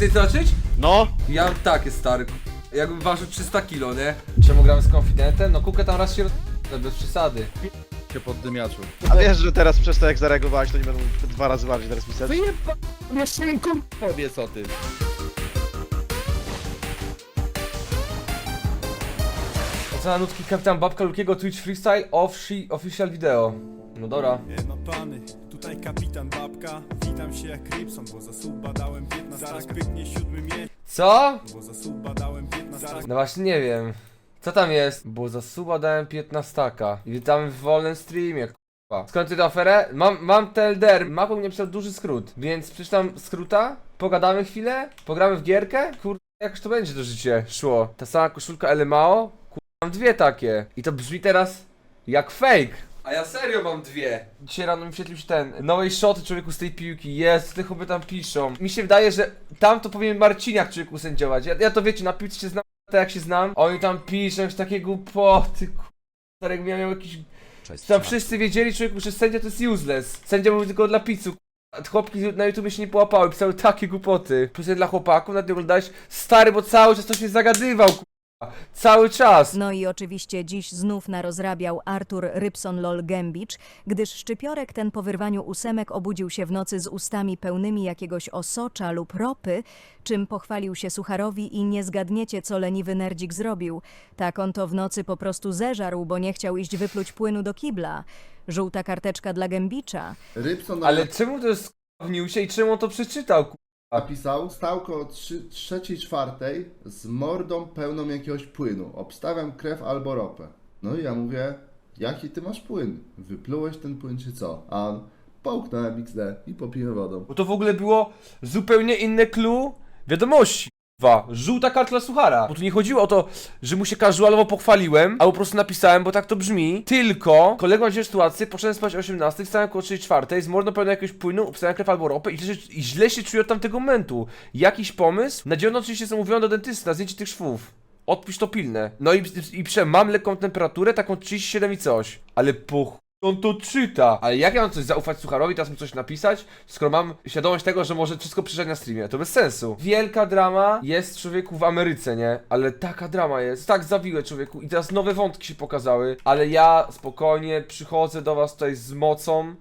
Chcesz zobaczyć? No, Ja mam takie stary. Jakbym ważył 300 kilo, nie? Czemu gramy z konfidentem? No kukę tam raz się roz... bez przesady. się pod dymiaczu. A wiesz, że teraz przez to jak zareagowałeś, to nie będą dwa razy bardziej teraz pisać? Mi kum... Powiedz o tym. Ocena nutki kapitan Babka Lukiego Twitch Freestyle offi official video. No dobra. Nie ma pany, tutaj kapitan Babka Witam się jak Rybson, bo za suba dałem 15 Zaraz pyknie siódmy miesiąc, Co? bo za suba dałem 15 Zaraz No właśnie nie wiem. Co tam jest? Bo za suba dałem 15 i witamy w wolnym streamie, k***a. Skąd ty tę aferę? Mam, mam TLDR, Mapą mnie pisał duży skrót, więc przeczytam skróta, pogadamy chwilę, pogramy w gierkę, kurde, jakoś to będzie to życie szło. Ta sama koszulka LMAO, kurde, mam dwie takie. I to brzmi teraz jak fake. A ja serio mam dwie. Dzisiaj rano mi wyświetlił się ten, nowej shoty człowieku z tej piłki, jest, te chłopy tam piszą. Mi się wydaje, że tam to powinien Marciniak człowieku sędziować. Ja, ja to wiecie, na piłce się znam tak jak się znam. Oni tam piszą jakieś takie głupoty, k***a, jakbym ja miał jakiś... Tam wszyscy wiedzieli człowieku, że sędzia to jest useless. Sędzia był tylko dla pizzu. k***a. Chłopki na YouTube się nie połapały, pisały takie głupoty. Plus dla chłopaków, na tym oglądałeś, stary, bo cały czas to się zagadywał, k***a. Cały czas. No i oczywiście dziś znów narozrabiał Artur Rybson Lol Gębicz, gdyż szczypiorek ten po wyrwaniu ósemek obudził się w nocy z ustami pełnymi jakiegoś osocza lub ropy, czym pochwalił się Sucharowi i nie zgadniecie, co leniwy nerdzik zrobił. Tak on to w nocy po prostu zeżarł, bo nie chciał iść wypluć płynu do kibla. Żółta karteczka dla Gębicza. Rybson Ale czemu to jest newsie i czemu on to przeczytał? Napisał, stał koło trzy- trzeciej, czwartej z mordą pełną jakiegoś płynu. Obstawiam krew albo ropę. No i ja mówię, jaki ty masz płyn? Wyplułeś ten płyn czy co? A on, połknąłem XD i popiję wodą. Bo to w ogóle było zupełnie inne clue wiadomości. Dwa. Żółta karta dla suchara. Bo tu nie chodziło o to, że mu się casualowo pochwaliłem, albo po prostu napisałem, bo tak to brzmi. Tylko kolegą ma sytuację, poszedłem spać o 18, wstałem koło 3.4, z mordą pełną jakiegoś płynu, obstałem krew albo ropę i, źle- i źle się czuję od tamtego momentu. Jakiś pomysł? Na dziewiątą oczywiście umówiony do dentysty na zdjęcie tych szwów. Odpisz to pilne. No i, i piszę, mam lekką temperaturę, taką 37 i coś. Ale po chuj on to czyta. Ale jak ja mam coś zaufać Sucharowi, teraz mu coś napisać, skoro mam świadomość tego, że może wszystko przyjrzeć na streamie? To bez sensu. Wielka drama jest człowieku w Ameryce, nie? Ale taka drama jest. Tak zawiłe człowieku. I teraz nowe wątki się pokazały. Ale ja spokojnie przychodzę do was tutaj z mocą.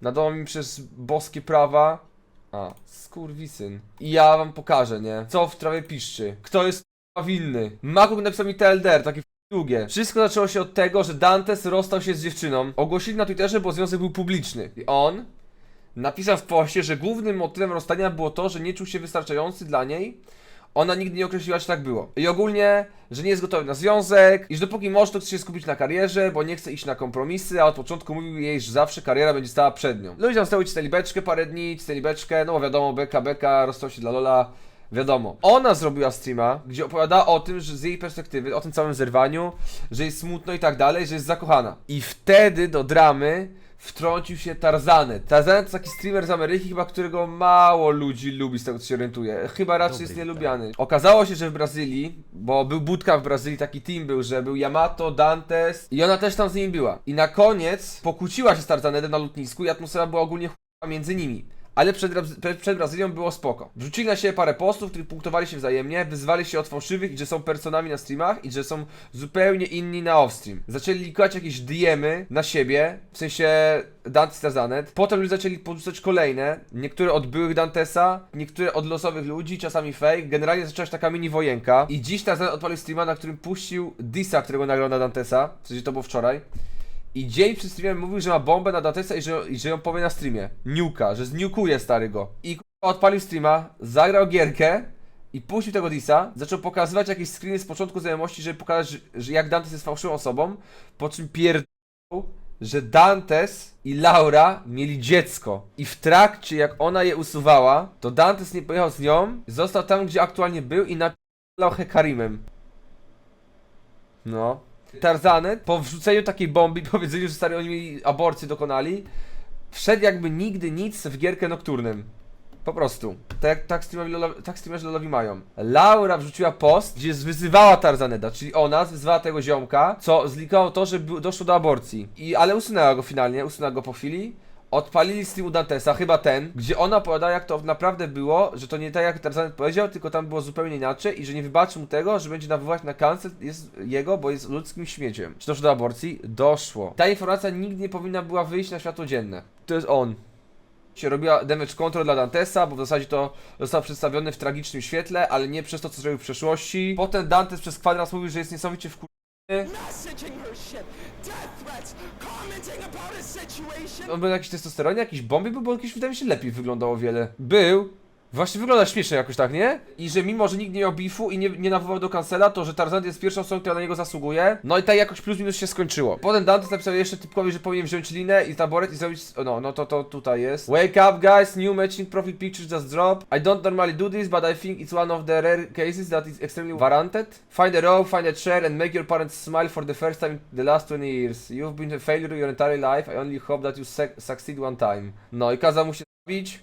Nadano mi przez boskie prawa. A, skurwisyn. I ja wam pokażę, nie? Co w trawie piszczy. Kto jest winny? Makuk napisał mi TLDR, taki Długie. Wszystko zaczęło się od tego, że Dantes rozstał się z dziewczyną. Ogłosili na Twitterze, bo związek był publiczny. I on napisał w poście, że głównym motywem rozstania było to, że nie czuł się wystarczający dla niej. Ona nigdy nie określiła, czy tak było. I ogólnie, że nie jest gotowy na związek, i że dopóki może, to chce się skupić na karierze, bo nie chce iść na kompromisy, a od początku mówił jej, że zawsze kariera będzie stała przed nią. Ludzie tam stały czytali parę dni, czytali beczkę, no bo wiadomo, beka, beka, rozstał się dla Lola. Wiadomo. Ona zrobiła streama, gdzie opowiadała o tym, że z jej perspektywy, o tym całym zerwaniu, że jest smutno i tak dalej, że jest zakochana. I wtedy do dramy wtrącił się Tarzanet. Tarzanet to taki streamer z Ameryki, chyba którego mało ludzi lubi, z tego co się orientuje. Chyba raczej jest nielubiany. Okazało się, że w Brazylii, bo był budka w Brazylii, taki team był, że był Yamato, Dantes i ona też tam z nimi była. I na koniec pokłóciła się z Tarzanetem na lotnisku i atmosfera była ogólnie ch**a między nimi. Ale przed, przed Brazylią było spoko. Wrzucili na siebie parę postów, których punktowali się wzajemnie, wyzwali się od fałszywych i że są personami na streamach i że są zupełnie inni na offstream. Zaczęli likować jakieś DMy na siebie, w sensie Dantes Tazanet. Potem ludzie zaczęli podrzucać kolejne, niektóre od byłych Dantesa, niektóre od losowych ludzi, czasami fake. Generalnie zaczęła się taka mini wojenka. I dziś Tazanet odpalił streama, na którym puścił Disa, którego nagrał na Dantesa, w sensie to było wczoraj. I dzień przed streamem mówił, że ma bombę na Dantesa i że, i że ją powie na streamie. Niuka, że zniukuje stary go. I odpalił streama, zagrał gierkę i puścił tego Disa. Zaczął pokazywać jakieś screeny z początku znajomości, żeby pokazać, że, jak Dantes jest fałszywą osobą. Po czym pierdolł, że Dantes i Laura mieli dziecko. I w trakcie, jak ona je usuwała, to Dantes nie pojechał z nią, został tam, gdzie aktualnie był i napisał Hekarimem. No. Tarzanet po wrzuceniu takiej bomby i powiedzeniu, że stary oni aborcję dokonali, wszedł jakby nigdy nic w gierkę nocturnym. Po prostu. Tak, tak, streamerzy lolowi, tak streamerzy lolowi mają. Laura wrzuciła post, gdzie wyzywała Tarzaneda, czyli ona wyzywała tego ziomka, co zlikało to, że doszło do aborcji. I, ale usunęła go finalnie, usunęła go po chwili. Odpalili stream Dantesa, chyba ten, gdzie ona opowiada jak to naprawdę było, że to nie tak jak Tarzanet powiedział, tylko tam było zupełnie inaczej i że nie wybaczy mu tego, że będzie nawoływać na cancel jest jego, bo jest ludzkim śmieciem. Czy doszło do aborcji? Doszło. Ta informacja nigdy nie powinna była wyjść na światło dzienne. To jest on. Się robiła damage control dla Dantesa, bo w zasadzie to został przedstawiony w tragicznym świetle, ale nie przez to, co zrobił w przeszłości. Potem Dantes przez kwadrans mówił, że jest niesamowicie wkur... On był jakiś testosteronie, jakiś bomby był, bo on jakiś wydaje mi się lepiej wyglądał o wiele. Był. Właśnie wygląda śmiesznie jakoś tak, nie? I że mimo, że nikt nie miał beefu i nie, nie do cancela, to że Tarzan jest pierwszą osobą, która na niego zasługuje. No i tak jakoś plus minus się skończyło. Potem Dante napisał jeszcze typkowi, że powinien wziąć linę i taboret i zrobić... No, no to to tutaj jest. Wake up guys, new matching profile pictures just drop. I don't normally do this, but I think it's one of the rare cases that is extremely warranted. Find a rope, find a chair and make your parents smile for the first time in the last 20 years. You've been a failure your entire life, I only hope that you succeed one time. No i kazał mu się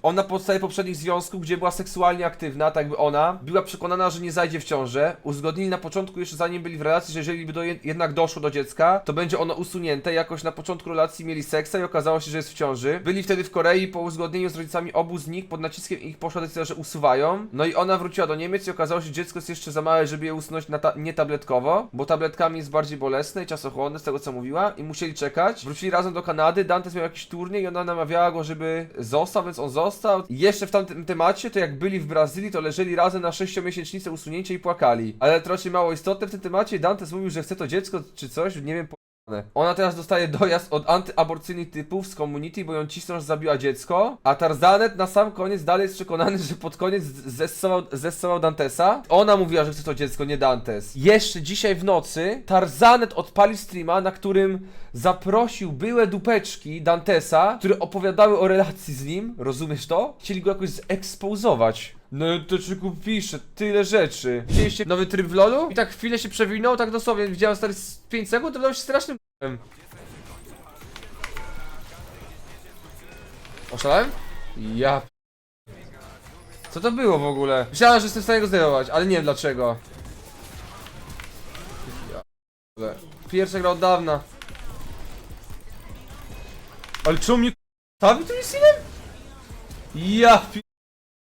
Ona na podstawie poprzednich związków, gdzie była seksualnie aktywna, tak jakby ona, była przekonana, że nie zajdzie w ciążę. Uzgodnili na początku, jeszcze zanim byli w relacji, że jeżeli by do je jednak doszło do dziecka, to będzie ono usunięte. Jakoś na początku relacji mieli seksa i okazało się, że jest w ciąży. Byli wtedy w Korei po uzgodnieniu z rodzicami obu z nich, pod naciskiem ich poszła decyzja, że usuwają. No i ona wróciła do Niemiec i okazało się, że dziecko jest jeszcze za małe, żeby je usunąć ta nie tabletkowo, bo tabletkami jest bardziej bolesne i czasochłonne, z tego co mówiła, i musieli czekać. Wrócili razem do Kanady, Dantes miał jakiś turniej i ona namawiała go, żeby został, więc on został. I jeszcze w tamtym temacie, to jak byli w Brazylii, to leżeli razem na sześciomiesięcznicę usunięcia i płakali. Ale raczej mało istotne w tym temacie, Dantes mówił, że chce to dziecko czy coś, nie wiem, ona teraz dostaje dojazd od antyaborcyjnych typów z community, bo ją cisną, że zabiła dziecko. A Tarzanet na sam koniec dalej jest przekonany, że pod koniec zessował, zessował Dantesa. Ona mówiła, że chce to dziecko, nie Dantes. Jeszcze dzisiaj w nocy Tarzanet odpalił streama, na którym zaprosił byłe dupeczki Dantesa, które opowiadały o relacji z nim. Rozumiesz to? Chcieli go jakoś zekspozować. No to czy pisze tyle rzeczy. Widzieliście nowy tryb w LoLu? I tak chwilę się przewinął, tak dosłownie widziałem stary z 5 sekund, to wydał się strasznym b***em. Oszalałem? Ja p- Co to było w ogóle? Myślałem, że jestem w stanie go zdejmować, ale nie wiem dlaczego. Ja p- Pierwsza gra od dawna. Ale czemu mnie stawi tym Lisinem? Ja p-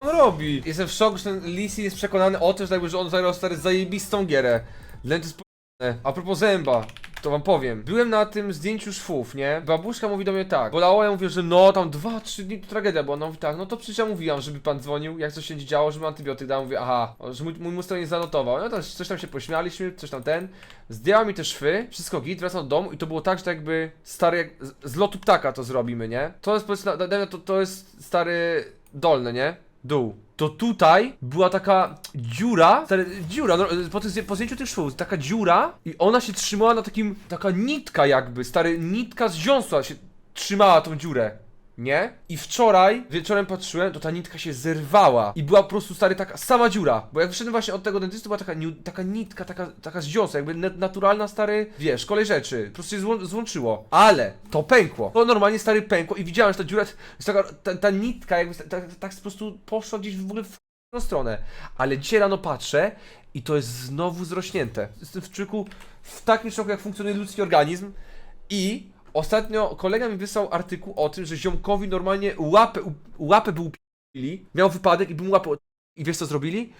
on robi? Jestem w szoku, że ten Lee Sin jest przekonany o tym, że, jakby, że on zagrał stary zajebistą gierę. To jest p***ne. A propos zęba, to wam powiem. Byłem na tym zdjęciu szwów, nie? Babuszka mówi do mnie tak. Bolało, ja mówię, że no tam dwa, trzy dni to tragedia była. Ona mówi tak, no to przecież ja mówiłam, żeby pan dzwonił, jak coś się działo, żeby antybiotyk dał. Mówię, aha, że mój, mój mózg to nie zanotował. No to coś tam się pośmialiśmy, coś tam ten. Zdjęła mi te szwy, wszystko git, wracam do domu i to było tak, że tak jakby stary, jak z, z lotu ptaka to zrobimy, nie? To jest powiedzmy, to, to jest stary dolny, nie? Dół. To tutaj była taka dziura, stary, dziura, no, po, tych, po zdjęciu tych szwów, taka dziura i ona się trzymała na takim, taka nitka jakby, stary, nitka z dziąsła się trzymała tą dziurę. Nie? I wczoraj wieczorem patrzyłem, to ta nitka się zerwała i była po prostu stary taka sama dziura. Bo jak wyszedłem właśnie od tego dentysty, była taka, taka nitka, taka, taka z jakby na- naturalna stary, wiesz, kolej rzeczy. Po prostu się złą, złączyło. Ale to pękło. To normalnie stary pękło i widziałem, że ta dziura, taka, ta, ta nitka jakby tak, tak, tak po prostu poszła gdzieś w ogóle w inną stronę. Ale dzisiaj rano patrzę i to jest znowu zrośnięte. Jestem w czuku w takim szoku, jak funkcjonuje ludzki organizm i ostatnio kolega mi wysłał artykuł o tym, że ziomkowi normalnie łapę, łapę był p***li, miał wypadek i był mu łapę i wiesz co zrobili?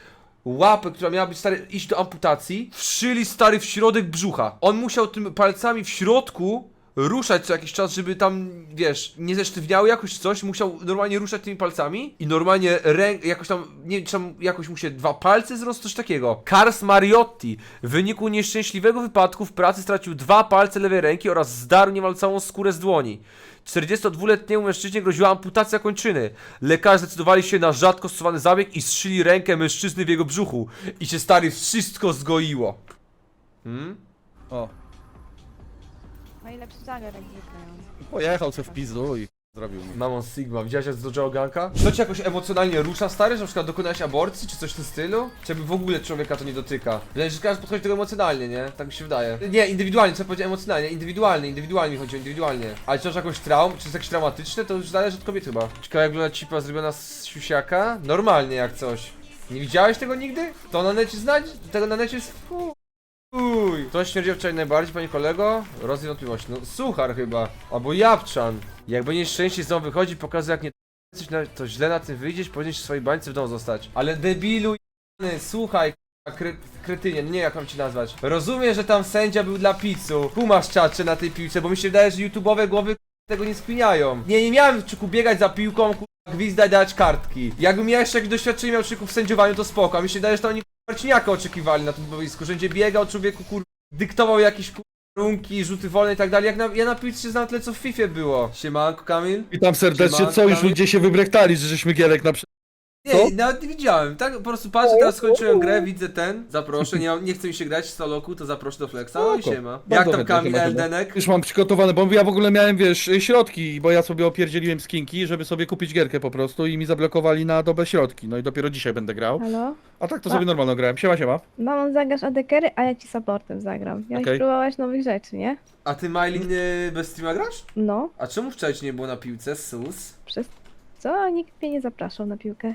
Łapę, która miała być stary, iść do amputacji, wszyli stary w środek brzucha. On musiał tym palcami w środku ruszać co jakiś czas, żeby tam, wiesz, nie zesztywniały jakoś coś, musiał normalnie ruszać tymi palcami i normalnie ręk, jakoś tam, nie wiem, czy tam jakoś mu się dwa palce zrosły, coś takiego. Kars Mariotti w wyniku nieszczęśliwego wypadku w pracy stracił dwa palce lewej ręki oraz zdarł niemal całą skórę z dłoni. 42-letniemu mężczyźnie groziła amputacja kończyny. Lekarze zdecydowali się na rzadko stosowany zabieg i strzyli rękę mężczyzny w jego brzuchu. I się stary wszystko zgoiło. Hmm? O, Najlepszy zagrać jak zwykle. no. pojechał se w pizdu i zrobił mi. Mamon Sigma, widziałeś jak zdążyło ganka? To cię jakoś emocjonalnie rusza, stary, że na przykład dokonałeś aborcji, czy coś w tym stylu? Czy jakby w ogóle człowieka to nie dotyka? Wydaje się, że każdy podchodzi do tego emocjonalnie, nie? Tak mi się wydaje. Nie, indywidualnie, co powiedziałem emocjonalnie, indywidualnie, indywidualnie mi chodzi o indywidualnie. Ale czy masz jakąś traum, czy jest jakieś traumatyczne, to już zależy od kobiety chyba. Ciekawe jak wygląda cipa zrobiona z siusiaka? Normalnie jak coś. Nie widziałeś tego nigdy? To na necie znać? Tego na necie jest... chuj. Ktoś śmierdział wczoraj najbardziej, panie kolego? Wątpliwości. No, suchar chyba. Albo Japczan. Jak będziesz szczęście znowu wychodzi, pokazuje jak nie coś na, to źle na tym wyjdziesz, powinieneś w swojej bańce w domu zostać. Ale debilu jany, słuchaj, kretynie, no nie jak mam ci nazwać. Rozumiem, że tam sędzia był dla pizzu. Kumasz czacze na tej piłce, bo mi się wydaje, że YouTube'owe głowy tego nie spiniają. Nie, nie miałem czyku biegać za piłką, gwizdać, dać kartki. Jakbym ja jeszcze jakieś doświadczenie miał czyku w sędziowaniu, to spoko. A mi się wydaje, że to oni k***a, Marciniaka oczekiwali na tym boisku, że będzie biegał, człowieku kur... dyktował jakieś kur... Runki, rzuty wolne i tak dalej. Jak na, ja na piłce znam tyle co w FIFA było. Siemanko Kamil? Witam serdecznie, Siemanko, co już Kamil? ludzie się wybrechtali, że żeśmy Gierek na. Nie, Co? nawet nie widziałem, tak po prostu patrzę, teraz skończyłem grę, widzę ten, zaproszę, nie, mam- nie chce mi się grać w soloku, to zaproszę do Flexa, no i Spoko. siema. Bardzo Jak tam chętnie, Kamil. Eldenek? Już mam przygotowane, bo ja w ogóle miałem, wiesz, środki, bo ja sobie opierdzieliłem skinki, żeby sobie kupić gierkę po prostu i mi zablokowali na dobę środki. No i dopiero dzisiaj będę grał. Halo? A tak to sobie normalnie grałem. Siema, siema. Mamon, zagrasz adekery, a ja ci supportem zagram. Ja Okej. nowych rzeczy, nie? A ty Mylin y, bez streama grasz? No, A czemu wczoraj nie było na piłce, sus? przez co? Nikt mnie nie zapraszał na piłkę.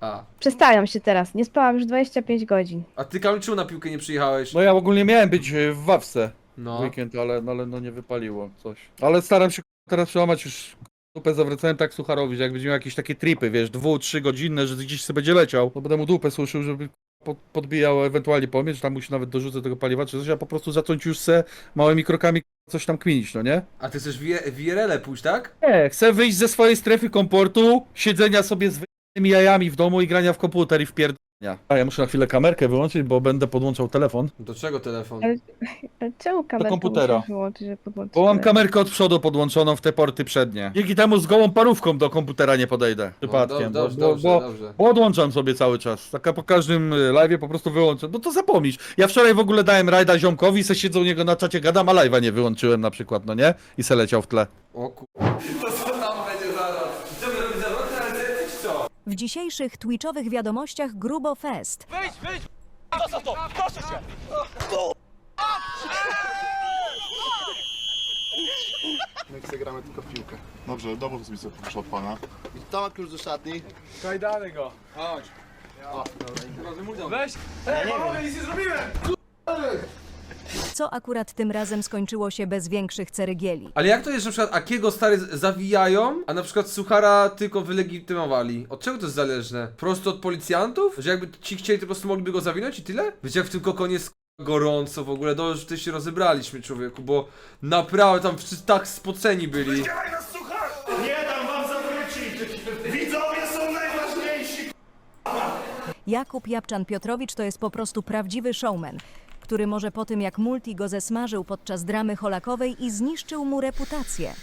A. Przestają się teraz, nie spałam już 25 godzin. A ty Kamil czemu na piłkę nie przyjechałeś? No ja ogólnie miałem być e, w Wawce w No. weekend, ale, no, ale no nie wypaliło coś. Ale staram się teraz przełamać już dupę zawracałem tak Sucharowi, że jak będzie miał jakieś takie tripy, wiesz, dwu, trzy godzinne, że gdzieś sobie będzie leciał, to będę mu dupę suszył, żeby pod, podbijał ewentualnie pomysł, tam musi nawet dorzucę tego paliwa czy coś, a po prostu zacząć już se małymi krokami coś tam kminić, no nie? A ty chcesz w IRL-e pójść, tak? Nie, chcę wyjść ze swojej strefy komfortu, siedzenia sobie z tymi jajami w domu i grania w komputer i w pierdolenia. A ja muszę na chwilę kamerkę wyłączyć, bo będę podłączał telefon. Do czego telefon? Ale- Ale czemu kamerkę komputera. musisz wyłączyć, żeby podłączyć? Bo mam telefon? kamerkę od przodu podłączoną w te porty przednie. Dzięki temu z gołą parówką do komputera nie podejdę. Przypadkiem. No, dobrze, bo, dobrze, bo, dobrze. bo odłączam sobie cały czas. Taka po każdym y, live'ie po prostu wyłączam. No to zapomnisz. Ja wczoraj w ogóle dałem rajda ziomkowi, se siedzę u niego na czacie gadam, a live'a nie wyłączyłem na przykład, no nie? I se leciał w tle. O ku... To co tam będzie zaraz? Co my robimy zaraz? Ale czy co? W dzisiejszych twitchowych wiadomościach Grubo Fest. My chcę gramy tylko w piłkę. Dobrze, dowód sobie proszę od pana. I kto ma klucz do szatni? Co akurat tym razem skończyło się bez większych cerygieli. Ale jak to jest, że na przykład Akiego stary z- zawijają, a na przykład Suchara tylko wylegitymowali? Od czego to jest zależne? Prosto od policjantów? Że jakby ci chcieli, to po prostu mogliby go zawinąć i tyle? Wiecie, jak w tym kokonie jest k***a gorąco w ogóle, dobrze, że tutaj się rozebraliśmy, człowieku, bo naprawdę tam wszyscy tak spoceni byli. Jakub Japczan-Piotrowicz to jest po prostu prawdziwy showman, który może po tym jak Multi go zesmażył podczas dramy holakowej i zniszczył mu reputację.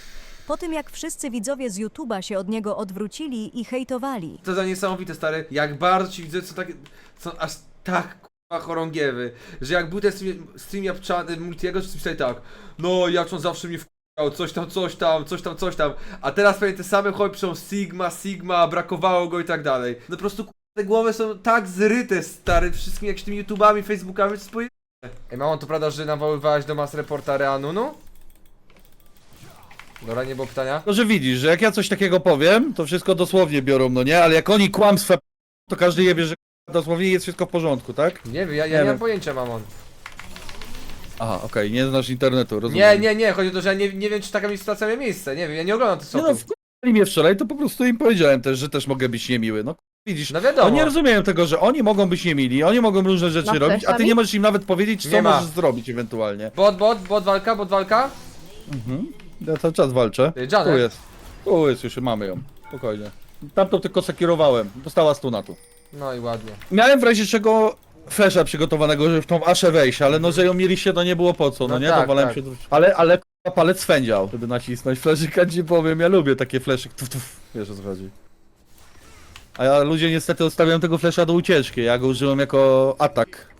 Po tym jak wszyscy widzowie z YouTube'a się od niego odwrócili i hejtowali. To za niesamowite, stary, jak bardzo ci widzę, co tak, są aż tak k***a chorągiewy, że jak był ten stream, stream Japczan, Multiego, to pisali tak, no Japczan zawsze mnie wkurwiał, coś tam, coś tam, coś tam, coś tam, a teraz pewnie te same chłopy piszą Sigma, Sigma, brakowało go i tak dalej. No po prostu te głowy są tak zryte, stary, wszystkimi jakimiś tymi YouTubami, Facebookami, poje... Ej, mamon, to prawda, że nawoływałeś do mas reporta Reanunu? Dobra, nie było pytania? No, że widzisz, że jak ja coś takiego powiem, to wszystko dosłownie biorą, no nie? Ale jak oni kłamstwa to każdy je wie, że dosłownie jest wszystko w porządku, tak? Nie wiem, ja, ja Nie nie, mam wiem. pojęcia, mamon. Aha, okej, nie znasz internetu, rozumiem. Nie, nie, nie, chodzi o to, że ja nie, nie wiem, czy taka mi sytuacja miała miejsce. Nie wiem, ja nie oglądam tych Nie no, sotów. wkurwali mnie wczoraj, to po prostu im powiedziałem też, że też mogę być niemiły. No widzisz, No wiadomo. oni nie rozumieją tego, że oni mogą być niemili, oni mogą różne rzeczy No, robić, a ty nie możesz im nawet powiedzieć, Nie co ma. możesz zrobić ewentualnie. Bot, bot, bot walka, bot walka. Ja cały czas walczę. Ty, Janet. Tu jest. Tu jest, już mamy ją. Spokojnie. Tamtą tylko sekierowałem. Dostała stuna tu. No i ładnie. Miałem w razie czego flesza przygotowanego, żeby w tą aszę wejść, ale no, że ją mieliście, to nie było po co, no, No nie? tak, to wolałem tak. się... Ale, ale k***a, palec swędział, żeby nacisnąć fleszyka, ci powiem, ja lubię takie fleszy, tuf, tuf, wiesz o co chodzi. A ja ludzie niestety odstawiają tego flesza do ucieczki, ja go użyłem jako atak.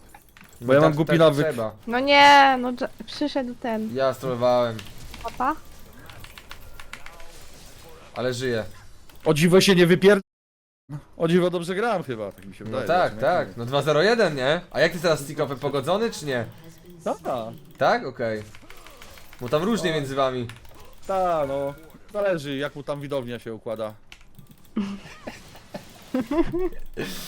Bo ja mam tak, głupi tak nawyk. Trzeba. No nie, no dż- przyszedł ten Ja strollowałem, papa. ale żyję. O dziwo się nie wypier... O dziwo dobrze grałem chyba, tak mi się No wydaje. tak, tak. No 2-0-1, nie? A jak ty teraz z Tickofem pogodzony, czy nie? Tak, Tak? Okej. Bo tam różnie między wami. tak, no. Zależy jak mu tam widownia się układa.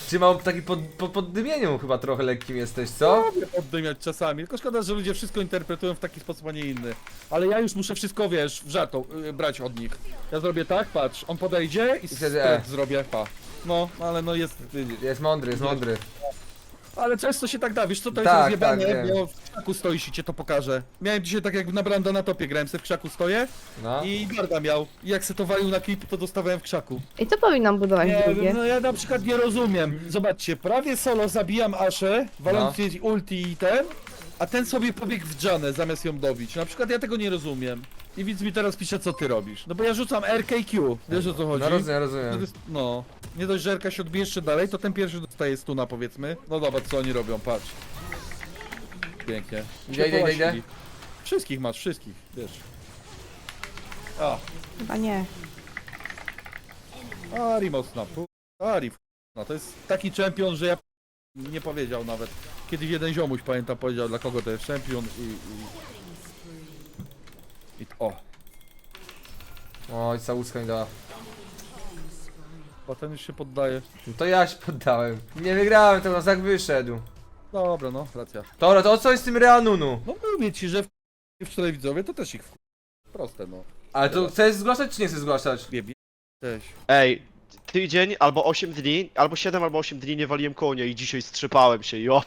Czy mam taki pod, po poddymieniu chyba trochę lekkim jesteś, co? Lubię poddymiać czasami, tylko szkoda, że ludzie wszystko interpretują w taki sposób, a nie inny. Ale ja już muszę wszystko, wiesz, w żartą yy, brać od nich. Ja zrobię tak, patrz, on podejdzie i wtedy stret E. zrobię, pa. No, ale no jest... Jest mądry, jest mądry. Ale często się tak da, wiesz co, to jest Tak, rozjebane, tak, wiem. bo w krzaku stoisz i cię to pokażę. Miałem dzisiaj tak jak na Branda na topie grałem, se w krzaku stoję No. i Garda miał. I jak se to walił na klip, to dostawałem w krzaku. I co powinnam budować Nie drugie? wiem, no ja na przykład nie rozumiem. Zobaczcie, prawie solo zabijam Aszę, waląc No. jej ulti i ten, a ten sobie pobiegł w Janę zamiast ją dobić. Na przykład ja tego nie rozumiem. I widz mi teraz pisze, co ty robisz. No bo ja rzucam RKQ, wiesz o co chodzi? No rozumiem, To rozumiem. jest- No, nie dość, że RK się odbije jeszcze dalej, to ten pierwszy dostaje stuna powiedzmy. No dobra, co oni robią, patrz. Pięknie. Idę, idę, idę, idę. Wszystkich masz, wszystkich, wiesz. A, Chyba nie. Ari mocna, pu- Ari no to jest taki czempion, że ja nie powiedział nawet. Kiedyś jeden ziomuś, pamiętam, powiedział dla kogo to jest czempion i... i... I o, Oj, całuska mi dała. potem już się poddaje. No to ja się poddałem. Nie wygrałem, to nas jak wyszedł. Dobra, no, racja. Dobra, to o co jest z tym Reanunu? No mówię ci, że w, w telewidzowie to też ich w... Proste, no. Ale to chcesz zgłaszać czy nie chcesz zgłaszać? Biebie też. Ej, tydzień, albo 8 dni, albo 7, albo 8 dni nie waliłem konia i dzisiaj strzepałem się, jo.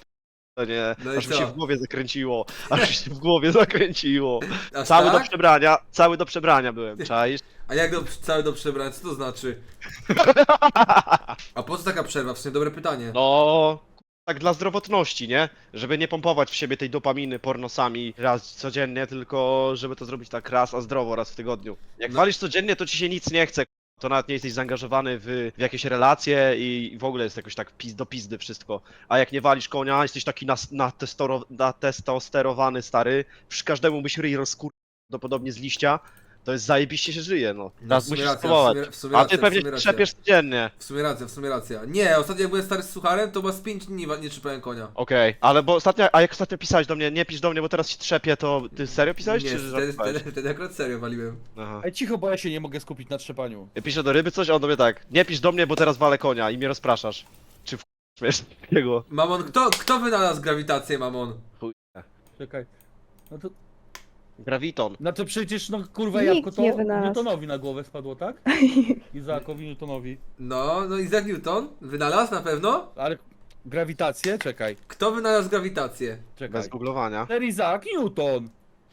Nie, No i aż mi co? się w głowie zakręciło, aż mi się w głowie zakręciło. Aż Cały do tak? przebrania, cały do przebrania byłem, czaisz? A jak do, cały do przebrania, co to znaczy? A po co taka przerwa? W sumie dobre pytanie. No, tak dla zdrowotności, nie? Żeby nie pompować w siebie tej dopaminy pornosami raz codziennie, tylko żeby to zrobić tak raz, a zdrowo raz w tygodniu. Jak No. walisz codziennie, to ci się nic nie chce, to nawet nie jesteś zaangażowany w, w jakieś relacje i w ogóle jest jakoś tak pis, do pizdy wszystko. A jak nie walisz konia, jesteś taki nas, natestoro, natestosterowany stary, przy każdemu byś ryj rozkur... podobnie z liścia, to jest zajebiście się żyje, no. No, w sumie musisz racja, w sumie, w sumie A racja, ty w pewnie sumie racja. trzepiesz codziennie. W sumie racja, w sumie racja. Nie, ostatnio jak byłem stary z sucharem, to chyba z 5 dni wa- nie czypałem konia. Okej, ale bo ostatnio, a jak ostatnio pisałeś do mnie, nie pisz do mnie, bo teraz się trzepię, to ty serio pisałeś, nie, czy wtedy, żartowałeś? wtedy, wtedy akurat serio waliłem. Aha. Ej, cicho, bo ja się nie mogę skupić na trzepaniu. Ja piszę do ryby coś, a on do mnie tak, nie pisz do mnie, bo teraz walę konia i mnie rozpraszasz. Czy w wiesz, takiego. Mamon, kto, kto wynalazł grawitację, Mamon? Czekaj. No to, Graviton. no to przecież, no kurwa, Nikt jabłko to nie wynalazł. Newtonowi na głowę spadło, tak? Izaakowi Newtonowi. No, no Isaac Newton wynalazł na pewno? Ale grawitację? Czekaj, Kto wynalazł grawitację? czekaj. Bez googlowania. Ter Isaac Newton!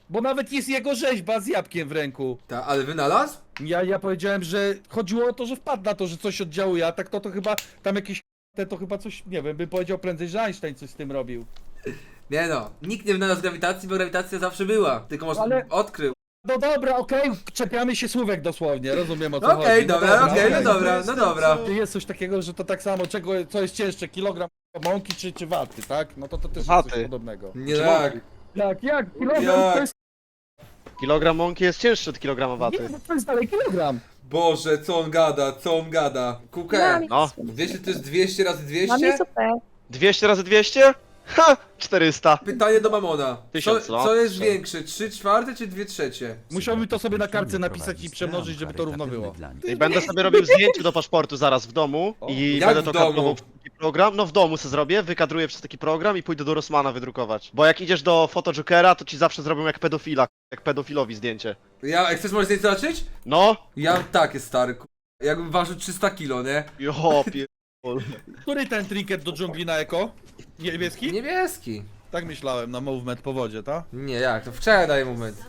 Bo nawet jest jego rzeźba z jabłkiem w ręku. Ta, ale wynalazł? Ja, ja powiedziałem, że chodziło o to, że wpadł na to, że coś oddziałuje, a tak to to chyba tam jakieś te to chyba coś, nie wiem, bym powiedział prędzej, że Einstein coś z tym robił. Nie no, nikt nie wynalazł grawitacji, bo grawitacja zawsze była. Tylko może Ale- odkrył. No dobra, okej, czepiamy się słówek dosłownie, rozumiem o co Okej, chodzi. No dobra, okej, no okej. dobra, no dobra. Czy jest coś takiego, że to tak samo, czego, co jest cięższe, kilogram mąki czy, czy waty, tak? No to to też jest Waty. coś podobnego. Nie Czy tak. Jak, jak? Kilogram Jak? to jest, Kilogram mąki jest cięższy od kilograma nie, waty. no to jest dalej kilogram. Boże, co on gada, co on gada. Kukę, No. 200 to jest 200 razy Mam 200? i super. 200 razy 200? Ha! 400. Pytanie do Mamona. Co, Tysiąc, no. co jest większe, 3 czwarte czy 2 trzecie? Musiałbym to sobie na kartce napisać i przemnożyć, żeby to równo było. I będę sobie robił zdjęcie do paszportu zaraz w domu i Jak będę w to domu? kadrował przez taki program. No w domu se zrobię, wykadruję przez taki program i pójdę do Rossmana wydrukować. Bo jak idziesz do Photojokera, to ci zawsze zrobią jak pedofila, jak pedofilowi zdjęcie. Ja, chcesz może zdjęcie zobaczyć? No, Ja tak jest stary, ku... Jakbym ważył 300 kilo, nie? jo, pie... Który ten trinket do dżungli na eko? Niebieski? Niebieski. Tak myślałem, na movement po wodzie, tak? Nie, jak? To wczoraj daje moment.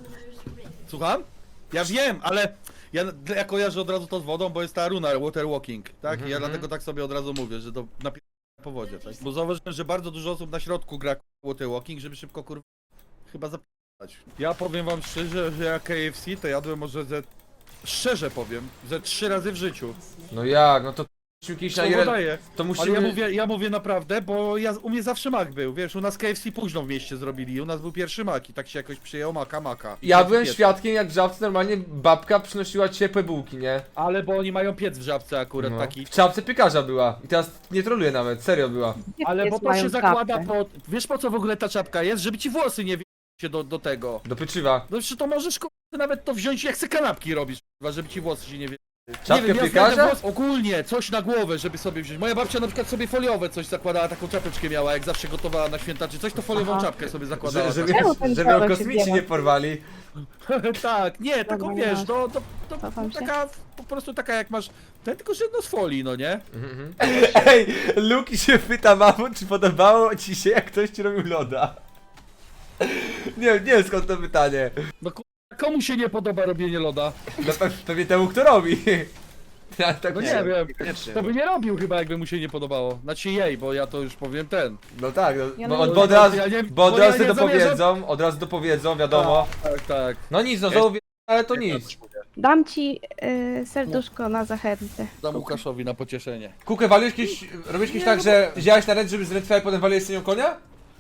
Słucham? Ja wiem, ale ja, ja kojarzę od razu to z wodą, bo jest ta runa water walking, tak? I ja mhm. dlatego tak sobie od razu mówię, że to napi- po wodzie, tak? Bo zauważyłem, że bardzo dużo osób na środku gra water walking, żeby szybko kurwa chyba zapytać. Ja powiem wam szczerze, że ja KFC to jadłem może ze szczerze powiem, ze trzy razy w życiu. No jak? No to musimy kiedyś na To ile... daje. To Ale musimy... ja mówię, ja mówię naprawdę, bo ja, u mnie zawsze mak był, wiesz, u nas KFC późno w mieście zrobili, u nas był pierwszy mak i tak się jakoś przyjęło maka, maka. Ja byłem Piec. świadkiem jak w żabce normalnie babka przynosiła ciepłe bułki, nie? Ale bo oni mają piec w żabce akurat No. taki. W czapce piekarza była. I teraz nie troluję nawet, serio była. Ale bo to się zakłada po... Wiesz po co w ogóle ta czapka jest? Żeby ci włosy nie się do, do tego. Do pieczywa. No przecież to możesz nawet to wziąć jak se kanapki robisz, żeby ci włosy się nie wie. Czapkę nie wiem, ja piekarza? znajdę włos, ogólnie coś na głowę, żeby sobie wziąć. Moja babcia na przykład sobie foliowe coś zakładała, taką czapeczkę miała, jak zawsze gotowała na święta, czy coś, to foliową Aha. czapkę sobie zakładała. Że, tak. żeby, Czemu ten żeby ją się kosmici nie porwali. tak, nie, taką Dobra, wiesz, masz. to, to, to, Cofam się. taka, po prostu taka jak masz, ten tylko że jedno z folii, no nie? Ej, Luki się pyta, mamo, czy podobało ci się, jak ktoś ci robił loda? Nie wiem, nie wiem skąd to pytanie. No ku- komu się nie podoba robienie loda? No pe pewnie temu, kto robi. Ja tak No nie, nie wiem. to by nie robił chyba jakby mu się nie podobało. Znaczy jej, bo ja to już powiem ten. No tak, no, Ja bo, no- od, bo od razu, Ja nie- bo od bo ja razu nie dopowiedzą, od razu dopowiedzą, wiadomo. Tak, tak. No nic, no znowu wie- ale to nic. Dam ci y, serduszko na zachętę. Dam Łukaszowi na pocieszenie. Kukę, waliłeś kiedyś, robiłeś kiedyś tak, że wziąłeś na ręce, żeby zrętwiał i potem waliłeś z nią konia?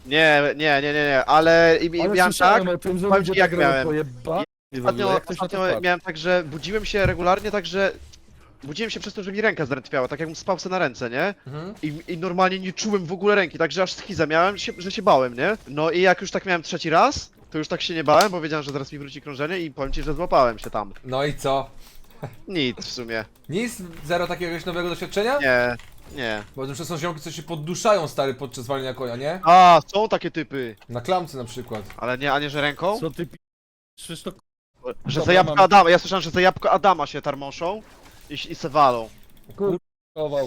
Nie, nie, nie, nie, nie, ale, i, i Ale miałem tak, słyszałem o tym, że powiem ludzie ci, jak tak robią miałem. pojeba. ostatnio, Jak ktoś na to ostatnio wpadł? miałem tak, że budziłem się regularnie tak, że budziłem się przez to, że mi ręka zdrętwiała, tak jakbym spał se na ręce, nie? Mhm. I, I normalnie nie czułem w ogóle ręki, także aż schizę miałem, że się, że się bałem, nie? No i jak już tak miałem trzeci raz, to już tak się nie bałem, bo wiedziałem, że zaraz mi wróci krążenie i powiem ci, że złapałem się tam. No i co? Nic w sumie. Nic? Zero takiego jakiegoś nowego doświadczenia? Nie, nie. Bo to są ziomki, co się podduszają stary podczas walenia konia, nie? A, są takie typy. Na klamce na przykład. Ale nie, a nie, że ręką? Co ty pi... Przecież to Że za Dobra, mam. Adama, ja słyszałem, że za jabłko Adama się tarmoszą i, i se walą. kurwa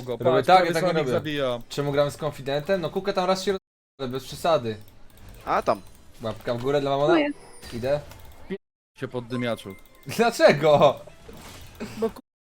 go. Robię Patrz, tak, prawie ja tak nie robię. Zabija. Czemu gramy z konfidentem? No kukę tam raz się roz... ale bez przesady. A tam. Łapka w górę dla mamona? Dziękuję. Idę. Się pod dymiaczu. Dlaczego?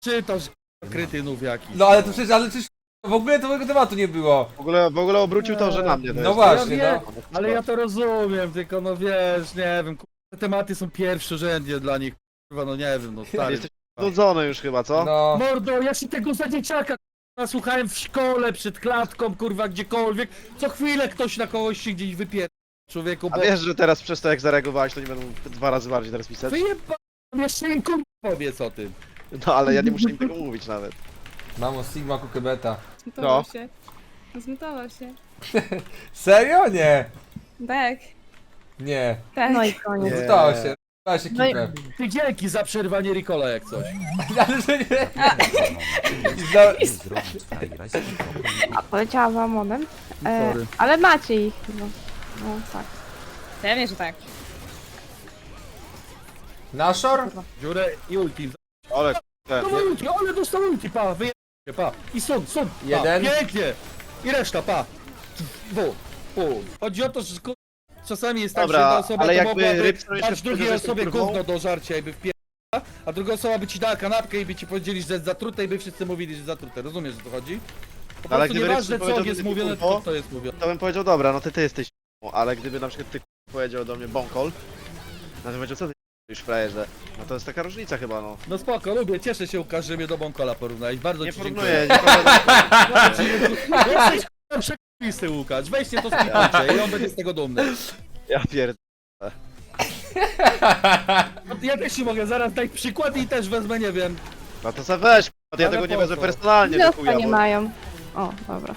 Czytasz kretynów jakiś. No ale to przecież, ale przecież w ogóle tego tematu nie było. W ogóle, w ogóle obrócił to, że na mnie to No jest. właśnie, Ja no. Ale ja to rozumiem, tylko no wiesz, nie wiem, kurwa, te tematy są pierwszorzędnie dla nich, kurwa, no nie wiem, no stary. Jesteś nudzony już chyba, co? No. Mordo, ja się tego za dzieciaka kurwa, słuchałem w szkole, przed klatką, kurwa, gdziekolwiek. Co chwilę ktoś na kogoś się gdzieś wypier... Człowieku, A bo wiesz, że teraz przez to jak zareagowałeś, to nie będą dwa razy bardziej teraz pisać? wyjeba... Jeszcze im kurwa powiedz o tym. No ale ja nie muszę im tego mówić nawet. Mamo, Sigma kukę beta. No. się. Zmutował się. Serio? Nie. Tak, Nie. tak. No i koniec. Nie. Zdało się. Zdało się No i- kipę. Ty dzięki za przerwanie Ricola jak coś. Ale że nie. I zda... A poleciała wamonem. E, Sorry. ale macie ich. No, no tak. Pewnie, że tak. Naszor? Dziurę i ulti. Ale No ulti, ale dostał ulti, pa, wyje... pa. I sun, sun, pa. Jeden. Pięknie. I reszta, pa. W, pu. Chodzi o to, że ku- czasami jest tak, Dobra, że jedna osoba ale to jakby mogłaby jeszcze dać drugiej osobie kurwą? gówno do żarcia i by wpierdala, a druga osoba by ci dała kanapkę i by ci powiedzieli, że jest zatrute i by wszyscy mówili, że jest zatrute. Rozumiesz, o co chodzi? Po Ale prostu gdyby nieważne co powiedział, jest że ty mówione, kurwo, to jest mówione. to bym powiedział, dobra, no ty ty jesteś ale gdyby na przykład ty powiedział do mnie bąkol, no to powiedział, co ty już frajerze? No to jest taka różnica chyba, no. No spoko, lubię, cieszę się Łukasz, że mnie do Bąkola porównałeś, bardzo Nie ci porównuję, dziękuję. nie porównuję. Jesteś k***a przeklisty Łukasz, weźcie to skipujcie i on będzie z tego dumny. Ja pierd... No, Ja też ci mogę zaraz dać przykład i też wezmę, nie wiem, No to se weź, ja Ale tego nie po wezmę co? personalnie do Wioska chuja, nie bo... mają. O, dobra.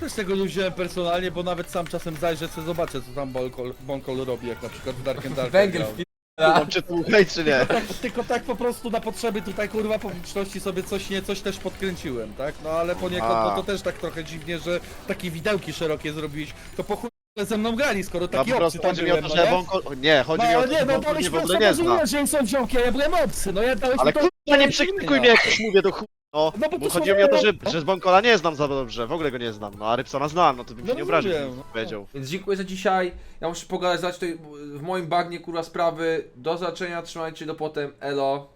też tego nie wziąłem personalnie, bo nawet sam czasem zajrzę, co zobaczę, co tam Bonkol, Bonkol robi, jak na przykład w Dark and Dark. Węgiel grał. W Czy hej, czy nie? Tak, tylko tak po prostu na potrzeby tutaj kurwa publiczności sobie coś nie coś też podkręciłem, tak? No ale poniekąd no, to też tak trochę dziwnie, że takie widełki szerokie zrobiłeś. To po chuj ze mną grali, skoro No taki po obcy tam chodzi mi o byłem, to, no że nie? bąkol... Nie, chodzi No mi o ale to, nie, że no to mnie w ogóle nie zna. że oni są ziomki, a ja byłem obcy, no ja dałeś Ale mi to... kurwa nie przykrykuj mnie, jak już mówię do chuj. No, No bo bo to chodziło mi o to, że, że z Bąkola nie znam za dobrze, w ogóle go nie znam, no a Rybsona znam, no to bym się No nie obraził, rozumiem, gdybym no. powiedział. Więc dziękuję za dzisiaj. Ja muszę pogadać tutaj w moim bagnie kurwa sprawy. Do zobaczenia, trzymajcie do potem. Elo.